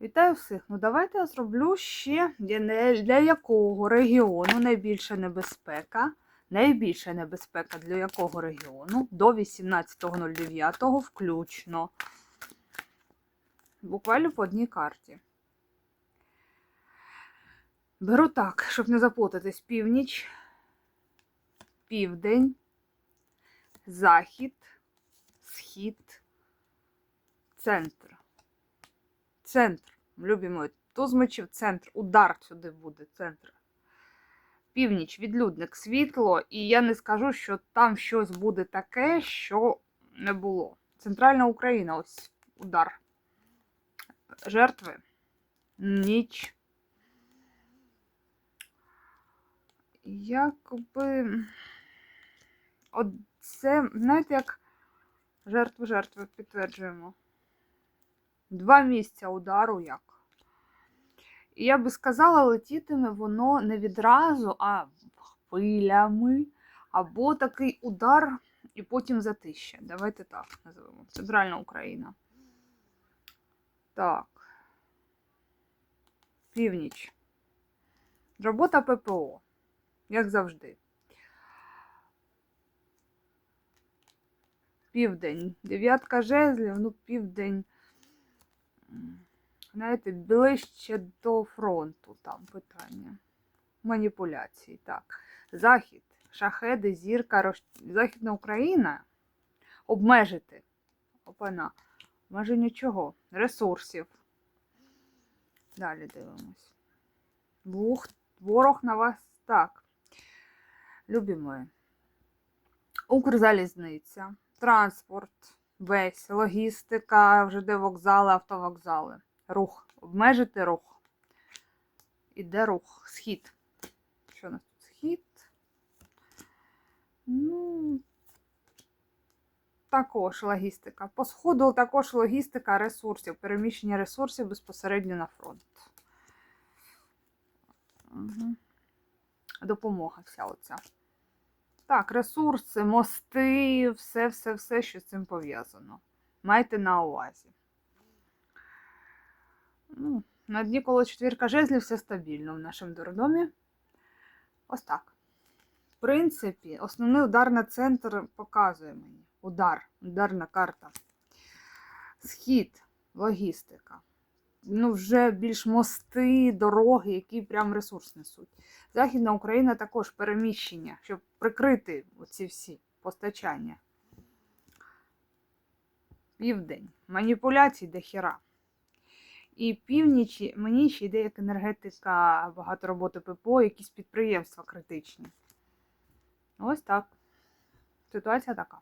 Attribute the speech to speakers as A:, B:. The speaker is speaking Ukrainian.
A: Вітаю всіх. Ну давайте я зроблю ще для, якого регіону найбільша небезпека. Найбільша небезпека для якого регіону до 18.09 включно. Буквально по одній карті. Беру так, щоб не заплутатись. Північ, південь, захід, схід, центр. Центр. Любі мої. Центр. Удар сюди буде, центр. Північ, відлюдник, світло, і я не скажу, що там щось буде таке, що не було. Центральна Україна, ось удар. Жертви. Ніч. Якби. От це, знаєте, як жертви, жертви підтверджуємо. Два місця удару як. І я би сказала, летітиме воно не відразу, а хвилями. Або такий удар, і потім затища. Давайте так називемо. Центральна Україна. Так. Північ. Робота ППО. Як завжди. Південь. Дев'ятка жезлів, ну, південь. Знаєте, ближче до фронту там питання. Маніпуляції, так. Захід, шахеди, зірка, рош... Західна Україна. Обмежити. Опана. Може нічого. Ресурсів. Далі дивимось. Бух, ворог на вас так. Любі мої. Укрзалізниця, транспорт, весь, логістика, ЖД вокзали, автовокзали. Рух. Обмежити рух. Іде рух. Схід. Що у нас тут? Схід. Ну, також логістика. По сходу також логістика ресурсів, переміщення ресурсів безпосередньо на фронт. Угу. Допомога вся оця. Так, ресурси, мости, все-все-все, що з цим пов'язано. Майте на увазі. Ну, на дні коло четвірка жезлів все стабільно в нашому дурдомі. Ось так. В принципі, основний удар на центр показує мені. Удар, ударна карта. Схід, логістика. Ну, вже більш мости, дороги, які прям ресурс несуть. Західна Україна також переміщення, щоб прикрити оці всі постачання. Південь. Маніпуляцій до хіра. І північ мені ще йде як енергетика, багато роботи ППО, якісь підприємства критичні. Ось так. Ситуація така.